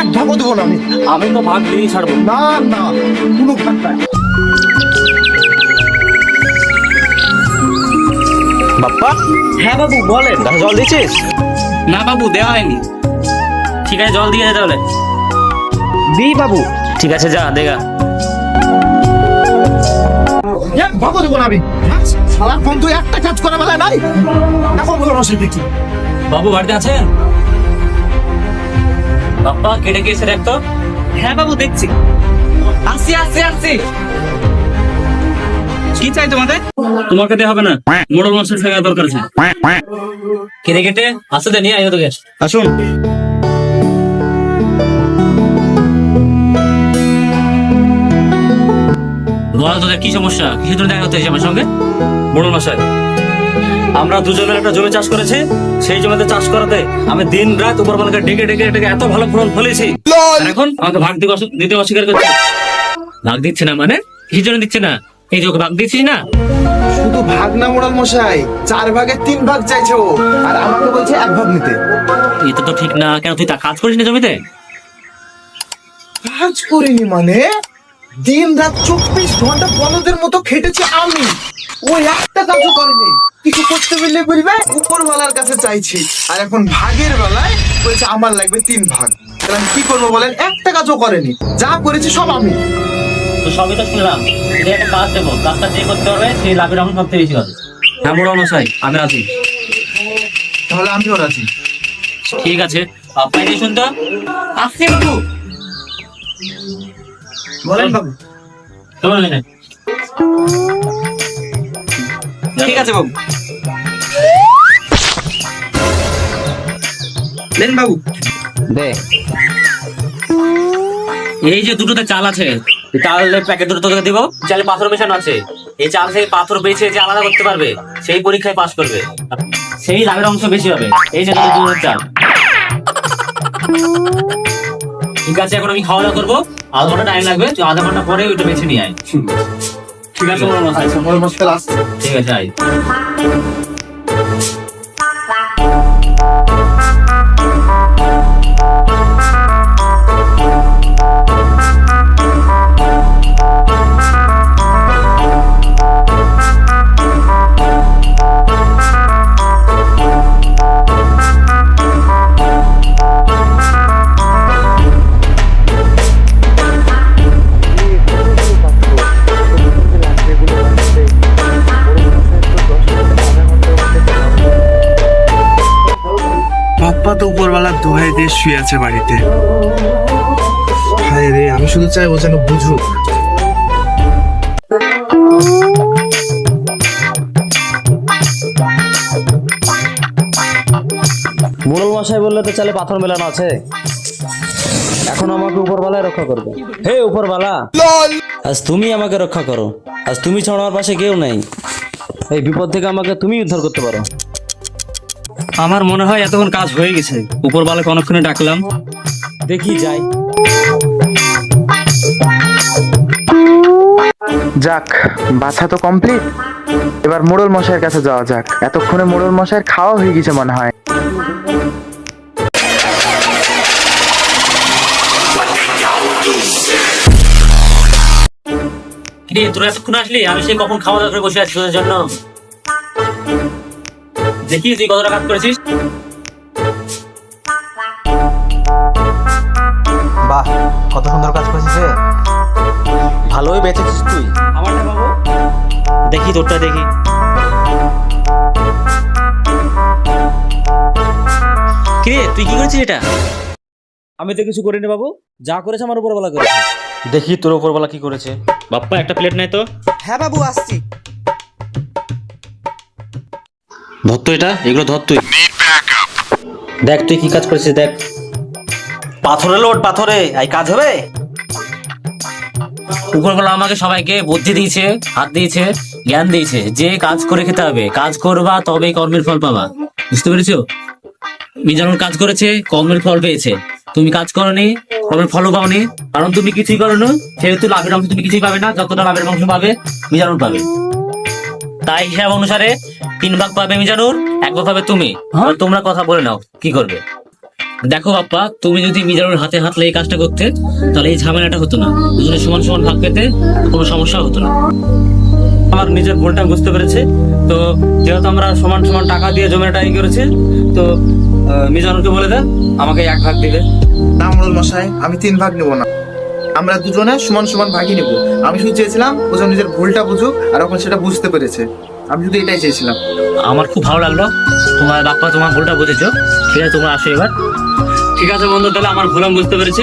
এক ভাগও দেবো না আমি। আমি তো ভাগ নিয়েই ছাড়বো। না না কোনো ভাগ নাই বাপ্পা? হ্যাঁ বাবু বলেন। গাছে জল দিয়েছিস না বাবু দেওয়া হয়নি। ঠিক আছে জল দিয়ে তাহলে। দি বাবু। ঠিক আছে যা দেখা এক ভাগও দেবো না আমি। হ্যাঁ? সারাক্ষণ তুই একটা কাজ করা বেলা নাই। এখন বলো রসে দেখি। বাবু বাড়িতে আছেন? বাপ্পা কেটে গিয়েছে দেখ তো হ্যাঁ বাবু দেখছি। আসছি আসছি আসছি কি চাই তোমাদের? তোমার কেটে হবে না। মোড়ল মাছের ফেকা দরকার আছে। কেটে কেটে আসতে দে নিয়ে আয় তোকে আসুন। বল তোদের কি সমস্যা? কিছু জন্য দেখা এসেছে আমার সঙ্গে? মোড়ল মশাই। আমরা দুজনের একটা জমি চাষ করেছি সেই জমিতে চাষ করাতে আমি দিন রাত উপর মালকে ডেকে ডেকে ডেকে এত ভালো ফলন ফলেছি এখন আমাকে ভাগ দিতে অস্বীকার করছে। ভাগ দিচ্ছে না মানে? কিছু জন্য দিচ্ছে না? এই যে ভাগ দিচ্ছিস না? শুধু ভাগ না মোড়াল মশাই। চার ভাগে তিন ভাগ চাইছে ও। আর আমাকে বলছে এক ভাগ নিতে। এটা তো ঠিক না। কেন তুই তা কাজ করিস না জমিতে? কাজ করিনি মানে? দিন রাত চব্বিশ ঘণ্টা বলদের মতো খেটেছি আমি। ও একটা কাজও করেনি। কিছু করতে বললে বলবে উপরওয়ালার কাছে চাইছি। আর এখন ভাগের বেলায় বলছে আমার লাগবে তিন ভাগ। তাহলে আমি কি করব বলেন একটা কাজও করেনি। যা করেছি সব আমি। তো সবই তো শুনলাম। যে একটা কাজ দেবো কাজটা যে করতে পারবে সেই লাভের সবচেয়ে বেশি হবে। হ্যাঁ মশাই আমি আছি তাহলে আমিও রাজি। ঠিক আছে দিয়ে শুনতো আসছি বাবু। বলেন বাবু। ঠিক আছে বাবু দেন বাবু দে এই যে দুটোতে চাল আছে চালের প্যাকেট দুটো তোকে দিব চালে পাথর মেশানো আছে এই চাল থেকে পাথর বেছে যে আলাদা করতে পারবে সেই পরীক্ষায় পাশ করবে সেই লাভের অংশ বেশি হবে এই যে দুটো দুটো চাল ঠিক আছে এখন আমি খাওয়া দাওয়া করব আধা ঘণ্টা টাইম লাগবে তুই আধা ঘণ্টা পরে ওইটা বেছে নিয়ে আয় ঠিক আছে মোড়ল মশাই মোড় মশাই আসছে পাপ্পা তো উপরওয়ালার দোহাই দিয়ে শুয়ে আছে বাড়িতে। হায় রে, আমি শুধু চাই ও যেন বুঝুক। মোড়ল মশাই বললে তো চালে পাথর মেলানো আছে। এখন আমাকে উপরবালায় রক্ষা করবে। হে উপরবালা আজ তুমি আমাকে রক্ষা করো। আজ তুমি ছাড়া আমার পাশে কেউ নেই। এই বিপদ থেকে আমাকে তুমি উদ্ধার করতে পারো। আমার মনে হয় এতক্ষণ কাজ হয়ে গেছে। উপর বালে অনেকক্ষণে ডাকলাম। দেখি যাই। যাক বাছা তো কমপ্লিট এবার মোড়ল মশাইয়ের কাছে যাওয়া যাক। এতক্ষণে মোড়ল মশাইয়ের খাওয়া হয়ে গেছে মনে হয়। তোরা এতক্ষণ আসলি? আমি সেই কখন খাওয়া দাওয়া করে বসে আছি তোদের জন্য। দেখি তুই কতটা কাজ করেছিস? বাহ কত সুন্দর কাজ করেছিস রে। ভালোই বেঁচেছিস তুই। আমারটা বাবু? দেখি তোরটা দেখি। কিরে তুই কি করেছিস এটা? আমি তো কিছু করিনি বাবু। যা করেছে আমার উপরবেলা করেছে। দেখি তোর উপরবেলা কি করেছে। বাপ্পা একটা প্লেট নাই তো? হ্যাঁ বাবু আসছি। ধর তো এটা এগুলো ধর তুই। দেখ তুই কি কাজ করেছিস দেখ। পাথরে লোড পাথরে। এই কাজ হবে? উপরবেলা আমাকে সবাইকে বুদ্ধি দিয়েছে হাত দিয়েছে জ্ঞান দিয়েছে। যে কাজ করে খেতে হবে কাজ করবা তবেই কর্মের ফল পাবা। বুঝতে পেরেছ? মিজানুর কাজ করেছে কর্মের ফল পেয়েছে। তুমি কাজ করনি কর্মের ফলও পাওনি। কারণ তুমি কিছুই করো না সেহেতু লাভের অংশ তুমি কিছুই পাবে না যতটা লাভের অংশ পাবে মিজানুর পাবে। তাই হিসাব অনুসারে তিন ভাগ পাবে মিজানুর এক ভাগ পাবে তুমি। এবার তোমরা কথা বলে নাও কি করবে? দেখো বাপ্পা তুমি যদি মিজানুর হাতে হাত লেগে কাজটা করতে তাহলে এই ঝামেলাটা হতো না। দুজনে সমান সমান ভাগ পেতে কোনো সমস্যা হতো না। আমার নিজের ভুলটা বুঝতে পেরেছে। তো যেহেতু আমরা সমান সমান টাকা দিয়ে জমিটা ই করেছি তো আহ, মিজানুরকে বলে দেন আমাকে এক ভাগ দিবে। না মোড়ল মশাই আমি তিন ভাগ নেব না। আমরা দুজনে সমান সমান ভাগই নেব। আমি শুধু চেয়েছিলাম ও যেন নিজের ভুলটা বুঝুক আর এখন সেটা বুঝতে পেরেছে। আমি শুধু এটাই চেয়েছিলাম। আমার খুব ভালো লাগল। তোমার বাপ্পা তোমার ভুলটা বুঝেছ। ঠিক আছে তোমার আসো এবার। ঠিক আছে বন্ধু তাহলে আমার ভুল বুঝতে পেরেছি।